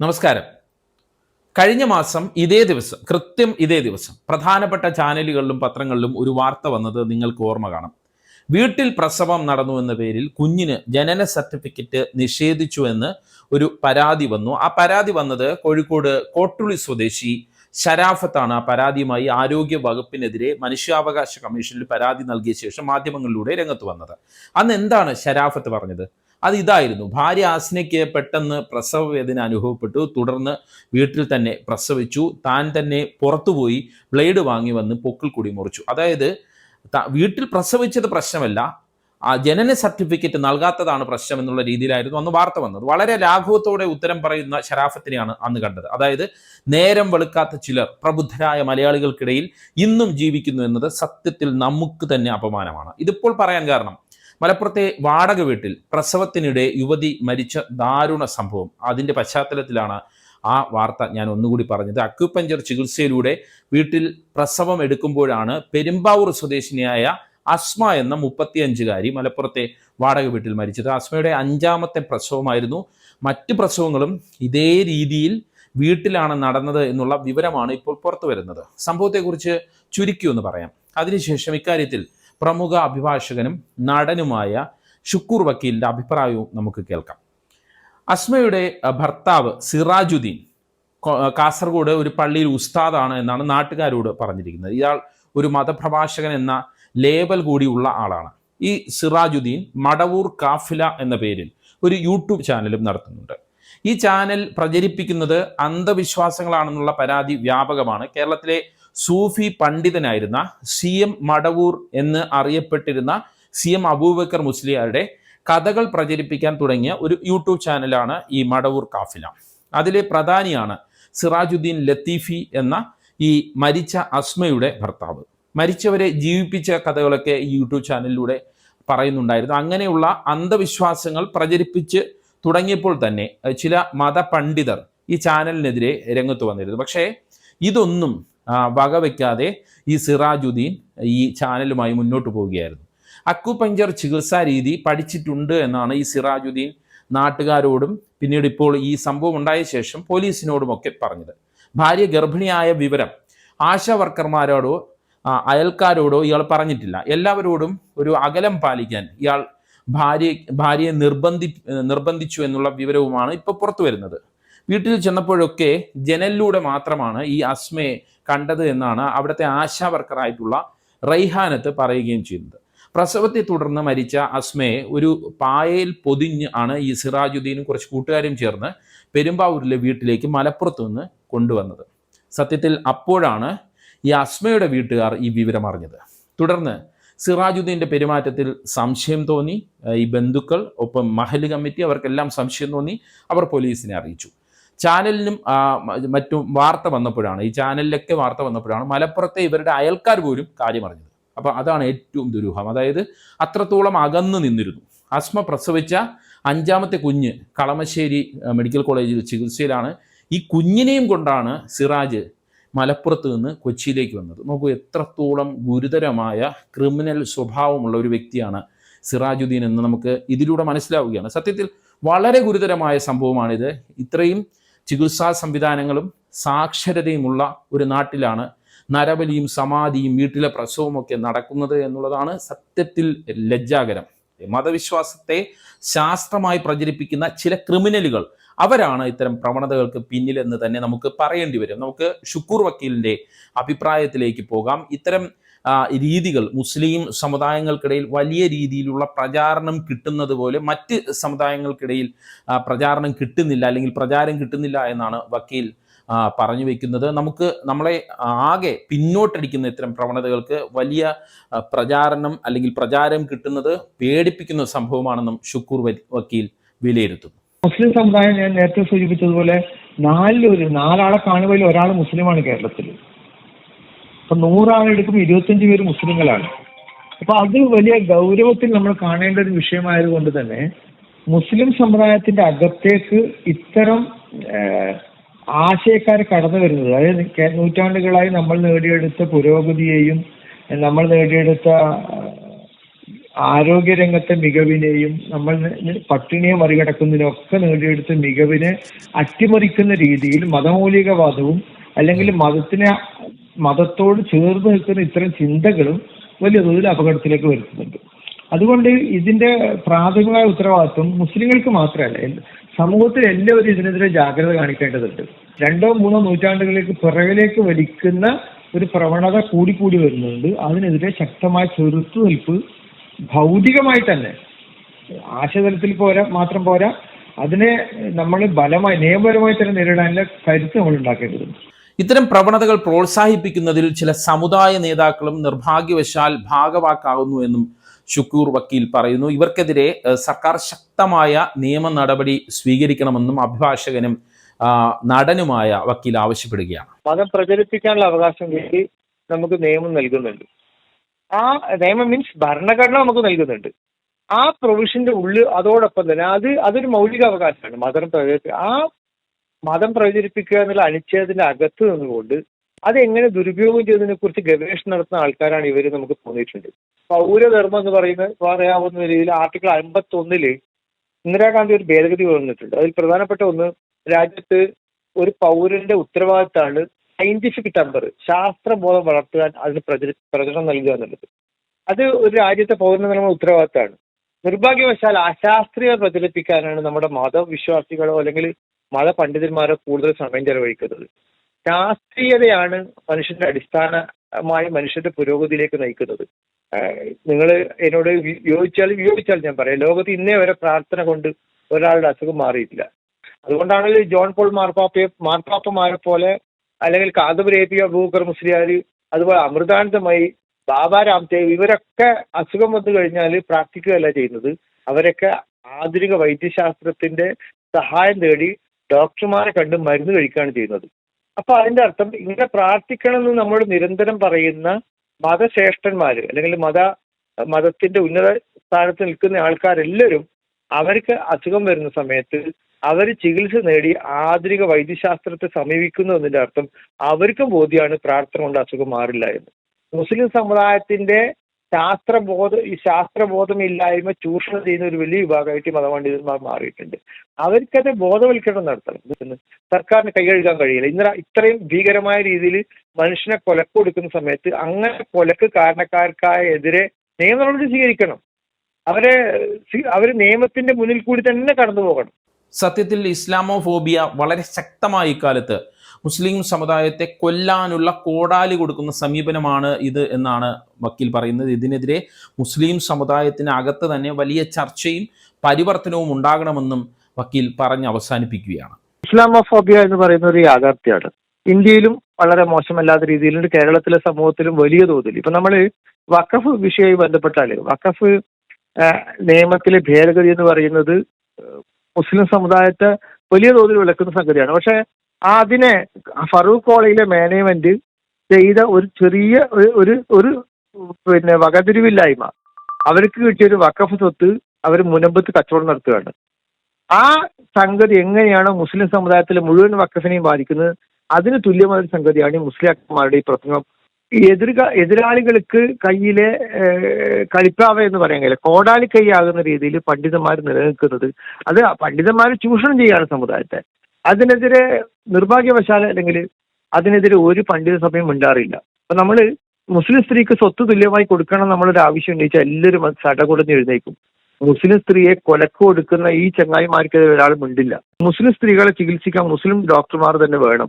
നമസ്കാരം. കഴിഞ്ഞ മാസം ഇതേ ദിവസം കൃത്യം ഇതേ ദിവസം പ്രധാനപ്പെട്ട ചാനലുകളിലും പത്രങ്ങളിലും ഒരു വാർത്ത വന്നത് നിങ്ങൾക്ക് ഓർമ്മ കാണാം. വീട്ടിൽ പ്രസവം നടന്നു എന്ന പേരിൽ കുഞ്ഞിന് ജനന സർട്ടിഫിക്കറ്റ് നിഷേധിച്ചു എന്ന് ഒരു പരാതി വന്നു. ആ പരാതി വന്നത് കോഴിക്കോട് കോട്ടുളി സ്വദേശി ശരാഫത്താണ് ആ പരാതിയുമായി ആരോഗ്യ വകുപ്പിനെതിരെ മനുഷ്യാവകാശ കമ്മീഷനിൽ പരാതി നൽകിയ ശേഷം മാധ്യമങ്ങളിലൂടെ രംഗത്ത് വന്നത്. അന്ന് എന്താണ് ശരാഫത്ത് പറഞ്ഞത്? അത് ഇതായിരുന്നു. ഭാര്യ ആസ്നയ്ക്ക് പെട്ടെന്ന് പ്രസവ വേദന അനുഭവപ്പെട്ടു. തുടർന്ന് വീട്ടിൽ തന്നെ പ്രസവിച്ചു. താൻ തന്നെ പുറത്തുപോയി ബ്ലേഡ് വാങ്ങി വന്ന് പൊക്കിൽ കൂടി മുറിച്ചു. അതായത് വീട്ടിൽ പ്രസവിച്ചത് പ്രശ്നമല്ല. ആ ജനന സർട്ടിഫിക്കറ്റ് നൽകാത്തതാണ് പ്രശ്നം എന്നുള്ള രീതിയിലായിരുന്നു അന്ന് വാർത്ത വന്നത്. വളരെ ലാഘവത്തോടെ ഉത്തരം പറയുന്ന ശരാഫത്തിനെയാണ് അന്ന് കണ്ടത്. അതായത് നേരം വെളുക്കാത്ത ചിലർ പ്രബുദ്ധരായ മലയാളികൾക്കിടയിൽ ഇന്നും ജീവിക്കുന്നു എന്നത് സത്യത്തിൽ നമുക്ക് തന്നെ അപമാനമാണ്. ഇതിപ്പോൾ പറയാൻ കാരണം മലപ്പുറത്തെ വാടക വീട്ടിൽ പ്രസവത്തിനിടെ യുവതി മരിച്ച ദാരുണ സംഭവം. അതിന്റെ പശ്ചാത്തലത്തിലാണ് ആ വാർത്ത ഞാൻ ഒന്നുകൂടി പറഞ്ഞത്. അക്യുപഞ്ചർ ചികിത്സയിലൂടെ വീട്ടിൽ പ്രസവം എടുക്കുമ്പോഴാണ് പെരുമ്പാവൂർ സ്വദേശിനിയായ അസ്മ എന്ന മുപ്പത്തിയഞ്ചുകാരി മലപ്പുറത്തെ വാടക വീട്ടിൽ മരിച്ചത്. അസ്മയുടെ അഞ്ചാമത്തെ പ്രസവമായിരുന്നു. മറ്റ് പ്രസവങ്ങളും ഇതേ രീതിയിൽ വീട്ടിലാണ് നടന്നത് എന്നുള്ള വിവരമാണ് ഇപ്പോൾ പുറത്തു വരുന്നത് സംഭവത്തെക്കുറിച്ച് ചുരുക്കി ഒന്ന് പറയാം. അതിനുശേഷം ഇക്കാര്യത്തിൽ പ്രമുഖ അഭിഭാഷകനും നടനുമായ ഷുക്കൂർ വക്കീലിന്റെ അഭിപ്രായവും നമുക്ക് കേൾക്കാം. അസ്മയുടെ ഭർത്താവ് സിറാജുദ്ദീൻ കാസർഗോഡ് ഒരു പള്ളിയിൽ ഉസ്താദാണ് എന്നാണ് നാട്ടുകാരോട് പറഞ്ഞിരിക്കുന്നത്. ഇയാൾ ഒരു മതപ്രഭാഷകൻ എന്ന ലേബൽ കൂടിയുള്ള ആളാണ്. ഈ സിറാജുദ്ദീൻ മടവൂർ കാഫില എന്ന പേരിൽ ഒരു യൂട്യൂബ് ചാനലും നടത്തുന്നുണ്ട്. ഈ ചാനൽ പ്രചരിപ്പിക്കുന്നത് അന്ധവിശ്വാസങ്ങളാണെന്നുള്ള പരാതി വ്യാപകമാണ്. കേരളത്തിലെ സൂഫി പണ്ഡിതനായിരുന്ന സി എം മടവൂർ എന്ന് അറിയപ്പെട്ടിരുന്ന സി എം അബൂബക്കർ മുസ്ലിയാരുടെ കഥകൾ പ്രചരിപ്പിക്കാൻ തുടങ്ങിയ ഒരു യൂട്യൂബ് ചാനലാണ് ഈ മടവൂർ കാഫില. അതിലെ പ്രധാനിയാണ് സിറാജുദ്ദീൻ ലത്തീഫി എന്ന ഈ മരിച്ച അസ്മയുടെ ഭർത്താവ്. മരിച്ചവരെ ജീവിപ്പിച്ച കഥകളൊക്കെ ഈ യൂട്യൂബ് ചാനലിലൂടെ പറയുന്നുണ്ടായിരുന്നു. അങ്ങനെയുള്ള അന്ധവിശ്വാസങ്ങൾ പ്രചരിപ്പിച്ച് തുടങ്ങിയപ്പോൾ തന്നെ ചില മതപണ്ഡിതർ ഈ ചാനലിനെതിരെ രംഗത്ത് വന്നിരുന്നു. പക്ഷേ ഇതൊന്നും ആ, വകവെക്കാതെ ഈ സിറാജുദ്ദീൻ ഈ ചാനലുമായി മുന്നോട്ട് പോവുകയായിരുന്നു. അക്കുപഞ്ചർ ചികിത്സാ രീതി പഠിച്ചിട്ടുണ്ട് എന്നാണ് ഈ സിറാജുദ്ദീൻ നാട്ടുകാരോടും പിന്നീട് ഇപ്പോൾ ഈ സംഭവം ഉണ്ടായ ശേഷം പോലീസിനോടുമൊക്കെ പറഞ്ഞത്. ഭാര്യ ഗർഭിണിയായ വിവരം ആശാ വർക്കർമാരോടോ അയൽക്കാരോടോ ഇയാൾ പറഞ്ഞിട്ടില്ല. എല്ലാവരോടും ഒരു അകലം പാലിക്കാൻ ഇയാൾ ഭാര്യ ഭാര്യയെ നിർബന്ധി നിർബന്ധിച്ചു എന്നുള്ള വിവരവുമാണ് ഇപ്പോൾ പുറത്തു വരുന്നത് വീട്ടിൽ ചെന്നപ്പോഴൊക്കെ ജനലിലൂടെ മാത്രമാണ് ഈ അസ്മയെ കണ്ടത് എന്നാണ് അവിടുത്തെ ആശാ വർക്കറായിട്ടുള്ള റൈഹാനത്ത് പറയുകയും ചെയ്യുന്നത്. പ്രസവത്തെ തുടർന്ന് മരിച്ച അസ്മയെ ഒരു പായയിൽ പൊതിഞ്ഞ് ആണ് ഈ സിറാജുദ്ദീനും കുറച്ച് കൂട്ടുകാരും ചേർന്ന് പെരുമ്പാവൂരിലെ വീട്ടിലേക്ക് മലപ്പുറത്ത് നിന്ന് കൊണ്ടുവന്നത്. സത്യത്തിൽ അപ്പോഴാണ് ഈ അസ്മയുടെ വീട്ടുകാർ ഈ വിവരം അറിഞ്ഞത്. തുടർന്ന് സിറാജുദ്ദീന്റെ പെരുമാറ്റത്തിൽ സംശയം തോന്നി. ഈ ബന്ധുക്കൾ ഒപ്പം മഹൽ കമ്മിറ്റി അവർക്കെല്ലാം സംശയം തോന്നി. അവർ പോലീസിനെ അറിയിച്ചു. ചാനലിനും മറ്റും വാർത്ത വന്നപ്പോഴാണ് ഈ ചാനലിലൊക്കെ വാർത്ത വന്നപ്പോഴാണ് മലപ്പുറത്തെ ഇവരുടെ അയൽക്കാർ പോലും കാര്യം അറിഞ്ഞത്. അപ്പോൾ അതാണ് ഏറ്റവും ദുരൂഹം. അതായത് അത്രത്തോളം അകന്നു നിന്നിരുന്നു. അസ്മ പ്രസവിച്ച അഞ്ചാമത്തെ കുഞ്ഞ് കളമശ്ശേരി മെഡിക്കൽ കോളേജിൽ ചികിത്സയിലാണ്. ഈ കുഞ്ഞിനെയും കൊണ്ടാണ് സിറാജ് മലപ്പുറത്ത് നിന്ന് കൊച്ചിയിലേക്ക് വന്നത്. നോക്കൂ എത്രത്തോളം ഗുരുതരമായ ക്രിമിനൽ സ്വഭാവമുള്ള ഒരു വ്യക്തിയാണ് സിറാജുദ്ദീൻ എന്ന് നമുക്ക് ഇതിലൂടെ മനസ്സിലാവുകയാണ്. സത്യത്തിൽ വളരെ ഗുരുതരമായ സംഭവമാണിത്. ഇത്രയും ചികിത്സാ സംവിധാനങ്ങളും സാക്ഷരതയുമുള്ള ഒരു നാട്ടിലാണ് നരബലിയും സമാധിയും വീട്ടിലെ പ്രസവവും ഒക്കെ നടക്കുന്നത് എന്നുള്ളതാണ് സത്യത്തിൽ ലജ്ജാകരം. മതവിശ്വാസത്തെ ശാസ്ത്രമായി പ്രചരിപ്പിക്കുന്ന ചില ക്രിമിനലുകൾ അവരാണ് ഇത്തരം പ്രവണതകൾക്ക് പിന്നിലെന്ന് തന്നെ നമുക്ക് പറയേണ്ടി വരും. നമുക്ക് ഷുക്കൂർ വക്കീലിന്റെ അഭിപ്രായത്തിലേക്ക് പോകാം. ഇത്തരം രീതികൾ മുസ്ലിം സമുദായങ്ങൾക്കിടയിൽ വലിയ രീതിയിലുള്ള പ്രചാരണം കിട്ടുന്നത് പോലെ മറ്റ് സമുദായങ്ങൾക്കിടയിൽ പ്രചാരണം കിട്ടുന്നില്ല അല്ലെങ്കിൽ പ്രചാരം കിട്ടുന്നില്ല എന്നാണ് വക്കീൽ പറഞ്ഞു വെക്കുന്നത്. നമുക്ക് നമ്മളെ ആകെ പിന്നോട്ടടിക്കുന്ന ഇത്തരം പ്രവണതകൾക്ക് വലിയ പ്രചാരണം അല്ലെങ്കിൽ പ്രചാരം കിട്ടുന്നത് പേടിപ്പിക്കുന്ന സംഭവമാണെന്നും ഷുക്കൂർ വക്കീൽ വിലയിരുത്തുന്നു. മുസ്ലിം സമുദായം ഞാൻ നേരത്തെ സൂചിപ്പിച്ചതുപോലെ നാലിലൊരു നാലാളെ കാണുമ്പോൾ ഒരാൾ മുസ്ലിമാണ് കേരളത്തിൽ. അപ്പൊ നൂറാളെടുക്കുമ്പോൾ ഇരുപത്തിയഞ്ച് പേര് മുസ്ലിങ്ങളാണ്. അപ്പൊ അത് വലിയ ഗൗരവത്തിൽ നമ്മൾ കാണേണ്ട ഒരു വിഷയമായതുകൊണ്ട് തന്നെ മുസ്ലിം സമുദായത്തിന്റെ അകത്തേക്ക് ഇത്തരം ആശയക്കാർ കടന്നു വരുന്നത് അതായത് നൂറ്റാണ്ടുകളായി നമ്മൾ നേടിയെടുത്ത പുരോഗതിയെയും നമ്മൾ നേടിയെടുത്ത ആരോഗ്യരംഗത്തെ മികവിനെയും നമ്മൾ പട്ടിണിയെ മറികടക്കുന്നതിനൊക്കെ നേടിയെടുത്ത മികവിനെ അട്ടിമറിക്കുന്ന രീതിയിൽ മതമൗലികവാദവും അല്ലെങ്കിൽ മതത്തിനെ മതത്തോട് ചേർന്ന് നിൽക്കുന്ന ഇത്തരം ചിന്തകളും വലിയ തോതിൽ അപകടത്തിലേക്ക് വരുത്തുന്നുണ്ട്. അതുകൊണ്ട് ഇതിന്റെ പ്രാഥമികമായ ഉത്തരവാദിത്വം മുസ്ലിങ്ങൾക്ക് മാത്രമല്ല സമൂഹത്തിൽ എല്ലാവരും ഇതിനെതിരെ ജാഗ്രത കാണിക്കേണ്ടതുണ്ട്. രണ്ടോ മൂന്നോ നൂറ്റാണ്ടുകളിലേക്ക് പിറകിലേക്ക് വലിക്കുന്ന ഒരു പ്രവണത കൂടിക്കൂടി വരുന്നുണ്ട്. അതിനെതിരെ ശക്തമായ ചെറുത്തുനിൽപ്പ് ഭൗതികമായി തന്നെ ആശയതലത്തിൽ പോരാ മാത്രം പോരാ അതിനെ നമ്മൾ ബലമായി നിയമപരമായി തന്നെ നേരിടാനുള്ള കരുത്ത് നമ്മൾ ഉണ്ടാക്കേണ്ടതുണ്ട്. ഇത്തരം പ്രവണതകൾ പ്രോത്സാഹിപ്പിക്കുന്നതിൽ ചില സമുദായ നേതാക്കളും നിർഭാഗ്യവശാൽ ഭാഗവാക്കാകുന്നു എന്നും ഷുക്കൂർ വക്കീൽ പറയുന്നു. ഇവർക്കെതിരെ സർക്കാർ ശക്തമായ നിയമ നടപടി സ്വീകരിക്കണമെന്നും അഭിഭാഷകനും നടനുമായ വക്കീൽ ആവശ്യപ്പെടുകയാണ്. മതം പ്രചരിപ്പിക്കാനുള്ള അവകാശം കൂടി നമുക്ക് നിയമം നൽകുന്നുണ്ട്. ആ നിയമം മീൻസ് ഭരണഘടന നമുക്ക് നൽകുന്നുണ്ട്. ആ പ്രൊവിഷന്റെ ഉള്ളിൽ അതോടൊപ്പം തന്നെ അത് അതൊരു മൗലിക അവകാശമാണ് മതം പ്രചരിപ്പിക്കുക ആ മതം പ്രചരിപ്പിക്കുക എന്നുള്ള അനുച്ഛേദത്തിന്റെ അകത്ത് നിന്നുകൊണ്ട് അതെങ്ങനെ ദുരുപയോഗം ചെയ്തതിനെ കുറിച്ച് ഗവേഷണം നടത്തുന്ന ആൾക്കാരാണ് ഇവർ നമുക്ക് തോന്നിയിട്ടുണ്ട്. പൗരധർമ്മം എന്ന് പറയുന്ന പറയാവുന്ന രീതിയിൽ ആർട്ടിക്കിൾ അമ്പത്തി ഒന്നിൽ ഇന്ദിരാഗാന്ധി ഒരു ഭേദഗതി വന്നിട്ടുണ്ട്. അതിൽ പ്രധാനപ്പെട്ട ഒന്ന് രാജ്യത്ത് ഒരു പൗരന്റെ ഉത്തരവാദിത്തമാണ് സയന്റിഫിക് ടെമ്പർ ശാസ്ത്രബോധം വളർത്തുവാൻ അതിന് പ്രചരി പ്രചരണം നൽകുക എന്നുള്ളത്. അത് ഒരു രാജ്യത്തെ പൗരന് നമ്മുടെ ഉത്തരവാദിത്തമാണ് നിർഭാഗ്യവശാൽ അശാസ്ത്രീയ പ്രചരിപ്പിക്കാനാണ് നമ്മുടെ മതവിശ്വാസികളോ അല്ലെങ്കിൽ മതപണ്ഡിതന്മാരോ കൂടുതൽ സമയം ചെലവഴിക്കുന്നത്. ശാസ്ത്രീയതയാണ് മനുഷ്യന്റെ അടിസ്ഥാനമായ മനുഷ്യന്റെ പുരോഗതിയിലേക്ക് നയിക്കുന്നത്. നിങ്ങൾ എന്നോട് യോജിച്ചാൽ വിയോജിച്ചാൽ ഞാൻ പറയാം. ലോകത്ത് ഇന്നേ വരെ പ്രാർത്ഥന കൊണ്ട് ഒരാളുടെ അസുഖം മാറിയിട്ടില്ല. അതുകൊണ്ടാണല്ലോ ജോൺ പോൾ മാർപ്പാപ്പയെ മാർപ്പാപ്പമാരെ പോലെ അല്ലെങ്കിൽ കാന്തപുരേപ്പിയ ഭൂക്കർ മുസ്ലിയാർ അതുപോലെ അമൃതാനന്ദമായി ബാബ രാംദേവ് ഇവരൊക്കെ അസുഖം വന്നു കഴിഞ്ഞാൽ പ്രാർത്ഥിക്കുകയല്ല ചെയ്യുന്നത്. അവരൊക്കെ ആധുനിക വൈദ്യശാസ്ത്രത്തിന്റെ സഹായം തേടി ഡോക്ടർമാരെ കണ്ട് മരുന്ന് കഴിക്കുകയാണ് ചെയ്യുന്നത്. അപ്പൊ അതിന്റെ അർത്ഥം ഇങ്ങനെ പ്രാർത്ഥിക്കണം എന്ന് നമ്മൾ നിരന്തരം പറയുന്ന മതശ്രേഷ്ഠന്മാര് അല്ലെങ്കിൽ മത മതത്തിന്റെ ഉന്നത സ്ഥാനത്ത് നിൽക്കുന്ന ആൾക്കാരെല്ലാവരും അവർക്ക് അസുഖം വരുന്ന സമയത്ത് അവർ ചികിത്സ നേടി ആധുനിക വൈദ്യശാസ്ത്രത്തെ സമീപിക്കുന്നു എന്നതിന്റെ അർത്ഥം അവർക്കും ബോധ്യമാണ് പ്രാർത്ഥന കൊണ്ട് അസുഖം മാറില്ല എന്ന്. മുസ്ലിം സമുദായത്തിന്റെ ശാസ്ത്രബോധ ഈ ശാസ്ത്രബോധമില്ലായ്മ ചൂഷണം ചെയ്യുന്ന ഒരു വലിയ വിഭാഗമായിട്ട് മതപണ്ഡിതന്മാർ മാറിയിട്ടുണ്ട്. അവർക്കത് ബോധവൽക്കരണം നടത്തണം. സർക്കാരിന് കൈകഴുകാൻ കഴിയില്ല. ഇന്നലെ ഇത്രയും ഭീകരമായ രീതിയിൽ മനുഷ്യനെ കൊലക്ക് കൊടുക്കുന്ന സമയത്ത് അങ്ങനെ കൊലക്ക് കാരണക്കാർക്കായ എതിരെ നിയമ നടപടി സ്വീകരിക്കണം. അവരെ അവർ നിയമത്തിന്റെ മുന്നിൽ കൂടി തന്നെ കടന്നു പോകണം സത്യത്തിൽ ഇസ്ലാമോഫോബിയ വളരെ ശക്തമായ ഇക്കാലത്ത് മുസ്ലിം സമുദായത്തെ കൊല്ലാനുള്ള കോടാലി കൊടുക്കുന്ന സമീപനമാണ് ഇത് എന്നാണ് വക്കീൽ പറയുന്നത്. ഇതിനെതിരെ മുസ്ലിം സമുദായത്തിന് അകത്ത് തന്നെ വലിയ ചർച്ചയും പരിവർത്തനവും ഉണ്ടാകണമെന്നും വക്കീൽ പറഞ്ഞ് അവസാനിപ്പിക്കുകയാണ്. ഇസ്ലാമോഫോബിയ എന്ന് പറയുന്ന ഒരു യാഥാർത്ഥ്യമാണ്. ഇന്ത്യയിലും വളരെ മോശമല്ലാത്ത രീതിയിലുണ്ട്. കേരളത്തിലെ സമൂഹത്തിലും വലിയ തോതിൽ. ഇപ്പൊ നമ്മൾ വഖഫ് വിഷയവുമായി ബന്ധപ്പെട്ടാൽ വഖഫ് നിയമത്തിലെ ഭേദഗതി എന്ന് പറയുന്നത് മുസ്ലിം സമുദായത്തെ വലിയ തോതിൽ വിളക്കുന്ന സംഗതിയാണ്. പക്ഷെ അതിനെ ഫറൂഖ് കോളേജിലെ മാനേജ്മെന്റ് ചെയ്ത ഒരു ചെറിയ ഒരു- ഒരു പിന്നെ വകതിരിവില്ലായ്മ. അവർക്ക് കിട്ടിയ ഒരു വക്കഫ് സ്വത്ത് അവർ മുനമ്പത്ത് കച്ചവടം നടത്തുകയാണ്. ആ സംഗതി എങ്ങനെയാണ് മുസ്ലിം സമുദായത്തിലെ മുഴുവൻ വക്കഫിനെയും ബാധിക്കുന്നത്? അതിന് തുല്യമായ ഒരു സംഗതിയാണ് ഈ മുസ്ലിം അക്കന്മാരുടെ ഈ പ്രസംഗം. എതിർ എതിരാളികൾക്ക് കയ്യിലെ കളിപ്പാവ എന്ന് പറയാൻ കഴിയില്ല. കോടാലി കൈയാകുന്ന രീതിയിൽ പണ്ഡിതന്മാർ നിലനിൽക്കുന്നത് അത് പണ്ഡിതന്മാർ ചൂഷണം ചെയ്യാണ് സമുദായത്തെ. അതിനെതിരെ നിർഭാഗ്യവശാൽ അല്ലെങ്കിൽ അതിനെതിരെ ഒരു പണ്ഡിത സഭയും മിണ്ടാറില്ല. അപ്പൊ നമ്മൾ മുസ്ലിം സ്ത്രീക്ക് സ്വത്ത് തുല്യമായി കൊടുക്കണം നമ്മളൊരു ആവശ്യം ഉന്നയിച്ചാൽ എല്ലാവരും സടകുടഞ്ഞ് എഴുന്നേക്കും മുസ്ലിം സ്ത്രീയെ കൊലക്ക് കൊടുക്കുന്ന ഈ ചങ്ങായിമാർക്കെതിരെ ഒരാൾ മിണ്ടില്ല. മുസ്ലിം സ്ത്രീകളെ ചികിത്സിക്കാൻ മുസ്ലിം ഡോക്ടർമാർ തന്നെ വേണം.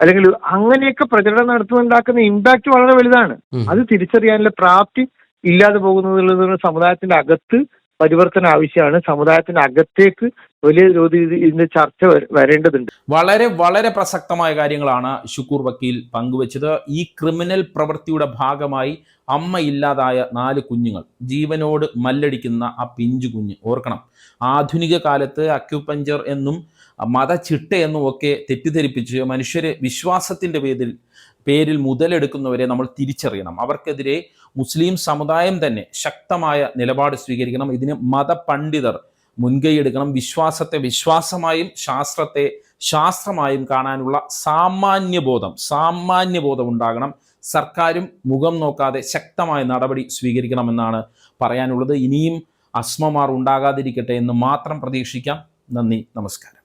അല്ലെങ്കിൽ അങ്ങനെയൊക്കെ പ്രചരണം നടത്തുന്നുണ്ടാക്കുന്ന ഇമ്പാക്ട് വളരെ വലുതാണ്. അത് തിരിച്ചറിയാനുള്ള പ്രാപ്തി ഇല്ലാതെ പോകുന്നത് സമുദായത്തിന്റെ അകത്ത് പരിവർത്തനം ആവശ്യമാണ്. സമുദായത്തിന്റെ അകത്തേക്ക് വലിയ തോതിൽ ഇതിന്റെ ചർച്ച വരേണ്ടതുണ്ട്. വളരെ വളരെ പ്രസക്തമായ കാര്യങ്ങളാണ് ഷുക്കൂർ വക്കീൽ പങ്കുവച്ചത്. ഈ ക്രിമിനൽ പ്രവൃത്തിയുടെ ഭാഗമായി അമ്മ ഇല്ലാതായ നാല് കുഞ്ഞുങ്ങൾ ജീവനോട് മല്ലടിക്കുന്ന ആ പിഞ്ചു കുഞ്ഞ് ഓർക്കണം. ആധുനിക കാലത്ത് അക്യുപഞ്ചർ എന്നും മതചിട്ട എന്നും ഒക്കെ തെറ്റിദ്ധരിപ്പിച്ച് മനുഷ്യരെ വിശ്വാസത്തിന്റെ പേരിൽ പേരിൽ മുതലെടുക്കുന്നവരെ നമ്മൾ തിരിച്ചറിയണം. അവർക്കെതിരെ മുസ്ലിം സമുദായം തന്നെ ശക്തമായ നിലപാട് സ്വീകരിക്കണം. ഇതിന് മതപണ്ഡിതർ മുൻകൈയെടുക്കണം വിശ്വാസത്തെ വിശ്വാസമായും ശാസ്ത്രത്തെ ശാസ്ത്രമായും കാണാനുള്ള സാമാന്യബോധം സാമാന്യബോധം ഉണ്ടാകണം. സർക്കാരും മുഖം നോക്കാതെ ശക്തമായ നടപടി സ്വീകരിക്കണമെന്നാണ് പറയാനുള്ളത്. ഇനിയും അസ്മമാർ ഉണ്ടാകാതിരിക്കട്ടെ എന്ന് മാത്രം പ്രതീക്ഷിക്കാം. നന്ദി നമസ്കാരം.